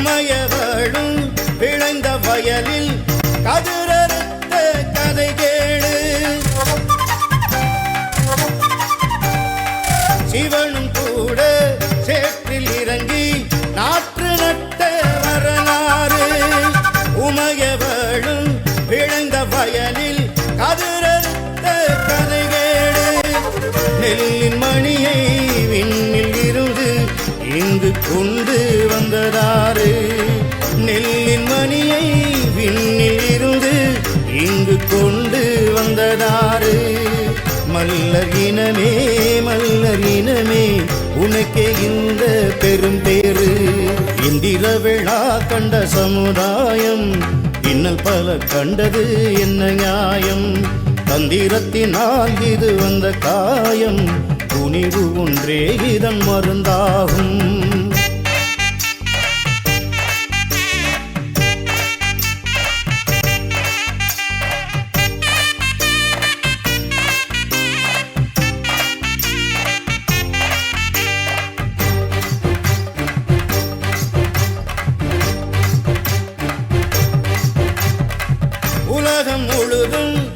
உமையவளும் விளைந்த வயலில் கதிரறுத்த கதை கேடு சிவனும் கூட சேற்றில் இறங்கி நாற்று நட்ட வரலாறு. உமையவளும் விளைந்த வயலில் கதிரறுத்த கதை கேடு நெல்லின் மணியை விண்ணில் இருந்து இங்கு கொண்டு வந்ததா? இங்கு கொண்டு வந்ததாறு மல்லர் இனமே மல்லர் இனமே உனக்கே இந்த பெரும் பேரு இந்திர விழா கண்ட சமுதாயம் இன்னல் பல கண்டது என்ன நியாயம்? தந்திரத்தினால் இது வந்த காயம் துணிவு ஒன்றே இதன் மருந்தாகும். உலகம் முழுதும்